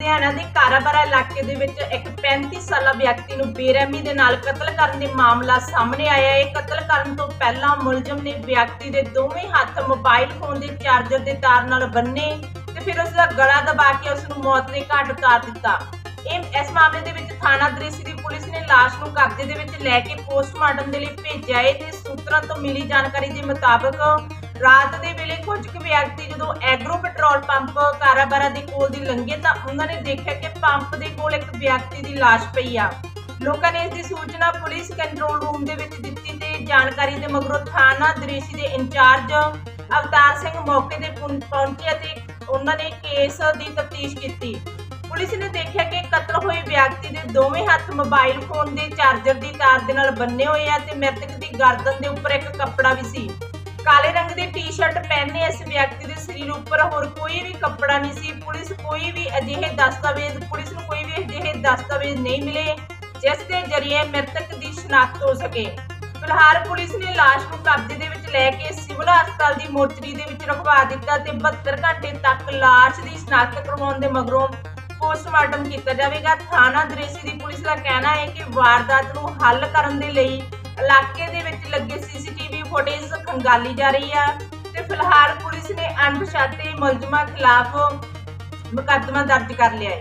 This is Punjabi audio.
ਲੁਧਿਆਣਾ ਦੇ ਕਾਰਾਬਾਰਾ ਇਲਾਕੇ ਦੇ ਵਿੱਚ ਇੱਕ 35 ਸਾਲਾ ਵਿਅਕਤੀ ਨੂੰ ਬੇਰਹਿਮੀ ਦੇ ਨਾਲ ਕਤਲ ਕਰਨ ਦੇ ਮਾਮਲਾ ਸਾਹਮਣੇ ਆਇਆ ਹੈ। ਕਤਲ ਕਰਨ ਤੋਂ ਪਹਿਲਾਂ ਮੁਲਜ਼ਮ ਨੇ ਵਿਅਕਤੀ ਦੇ ਦੋਵੇਂ ਹੱਥ ਮੋਬਾਈਲ ਫੋਨ ਦੇ ਚਾਰਜਰ ਦੇ ਤਾਰ ਨਾਲ ਬੰਨੇ ਤੇ ਫਿਰ ਉਸ ਦਾ ਗਲਾ ਦਬਾ ਕੇ ਉਸ ਨੂੰ ਮੌਤ ਦੇ ਘਾਟ ਉਤਾਰ ਦਿੱਤਾ। ਇਹ, ਇਸ ਮਾਮਲੇ ਦੇ ਵਿੱਚ ਥਾਣਾ ਦ੍ਰਿਸ਼ੀ ਦੀ ਪੁਲਿਸ ਨੇ ਲਾਸ਼ ਨੂੰ ਕਬਜ਼ੇ ਦੇ ਵਿੱਚ ਲੈ ਕੇ ਪੋਸਟਮਾਰਟਮ ਦੇ ਲਈ ਭੇਜਿਆ ਹੈ ਤੇ ਸੂਤਰਾਂ ਤੋਂ ਮਿਲੀ ਜਾਣਕਾਰੀ ਦੇ ਮੁਤਾਬਕ ਰਾਤ ਦੇ ਵੇਲੇ ਕੁਝ ਕੁ ਵਿਅਕਤੀ ਜਦੋਂ ਐਗਰੋ ਪੈਟਰੋਲ ਪੰਪ ਕਾਰਾਬਾਰਾ ਦੇ ਕੋਲ ਦੀ ਲੰਘੇ ਤਾਂ ਉਹਨਾਂ ਨੇ ਦੇਖਿਆ ਕਿ ਪੰਪ ਦੇ ਕੋਲ ਇੱਕ ਵਿਅਕਤੀ ਦੀ ਲਾਸ਼ ਪਈ ਆ। ਲੋਕਾਂ ਨੇ ਇਸ ਦੀ ਸੂਚਨਾ ਪੁਲਿਸ ਕੰਟਰੋਲ ਰੂਮ ਦੇ ਵਿੱਚ ਦਿੱਤੀ ਤੇ ਜਾਣਕਾਰੀ ਦੇ ਮਗਰੋਂ ਥਾਣਾ ਦ੍ਰਿਸ਼ੀ ਦੇ ਇੰਚਾਰਜ ਅਵਤਾਰ ਸਿੰਘ ਮੌਕੇ ਤੇ ਪਹੁੰ- ਪਹੁੰਚੇ ਅਤੇ ਉਹਨਾਂ ਨੇ ਕੇਸ ਦੀ ਤਫਤੀਸ਼ ਕੀਤੀ। ਪੁਲਿਸ ਨੇ ਦੇਖਿਆ ਕਿ ਕਤਲ ਹੋਏ ਵਿਅਕਤੀ ਦੇ ਦੋਵੇਂ ਹੱਥ ਮੋਬਾਈਲ ਫੋਨ ਦੇ ਚਾਰਜਰ ਦੀ ਤਾਰ ਦੇ ਨਾਲ ਬੰਨੇ ਹੋਏ ਆ ਤੇ ਮ੍ਰਿਤਕ ਦੀ ਗਰਦਨ ਦੇ ਉੱਪਰ ਇੱਕ ਕੱਪੜਾ ਵੀ ਸੀ। ਦੀ ਟੀ-ਸ਼ਰਟ ਪਹਿਨੇ ਇਸ ਵਿਅਕਤੀ ਦੇ ਸਰੀਰ ਉੱਪਰ, ਹੋਰ ਕੋਈ ਵੀ ਕੱਪੜਾ ਨਹੀਂ ਸੀ, ਪੁਲਿਸ ਕੋਈ ਵੀ ਅਜਿਹੇ ਦਸਤਾਵੇਜ਼, ਪੁਲਿਸ ਨੂੰ ਕੋਈ ਵੀ ਅਜਿਹੇ ਦਸਤਾਵੇਜ਼ ਨਹੀਂ ਮਿਲੇ, ਜਿਸ ਦੇ ਜ਼ਰੀਏ ਮ੍ਰਿਤਕ ਦੀ ਸ਼ਨਾਖਤ ਹੋ ਸਕੇ। ਫਿਲਹਾਲ ਪੁਲਿਸ ਨੇ ਲਾਸ਼ ਨੂੰ ਕਬਜ਼ੇ ਦੇ ਵਿੱਚ ਲੈ ਕੇ ਸਿਵਲ ਹਸਪਤਾਲ ਦੀ ਮੋਰਚਰੀ ਦੇ ਵਿੱਚ ਰਖਵਾ ਦਿੱਤਾ ਤੇ 72 ਘੰਟੇ ਤੱਕ ਲਾਸ਼ ਦੀ ਸ਼ਨਾਖਤ ਕਰਵਾਉਣ ਦੇ ਮਗਰੋਂ ਪੋਸਟਮਾਰਟਮ ਕੀਤਾ ਜਾਵੇਗਾ। ਥਾਣਾ ਦਰੇਸੀ ਦੀ ਪੁਲਿਸ ਦਾ ਕਹਿਣਾ ਹੈ ਕਿ ਵਾਰਦਾਤ ਨੂੰ ਹੱਲ ਕਰਨ ਦੇ ਲਈ ਇਲਾਕੇ ਦੇ ਵਿੱਚ ਲੱਗੇ ਸੀਸੀਟੀਵੀ ਫੁਟੇਜ ਖੰਗਾਲੀ ਜਾ ਰਹੀ ਆ ਤੇ ਫਿਲਹਾਲ ਪੁਲਿਸ ਨੇ ਅਣਪਛਾਤੇ ਮੁਲਜ਼ਮਾਂ ਖਿਲਾਫ ਮੁਕੱਦਮਾ ਦਰਜ ਕਰ ਲਿਆ ਹੈ।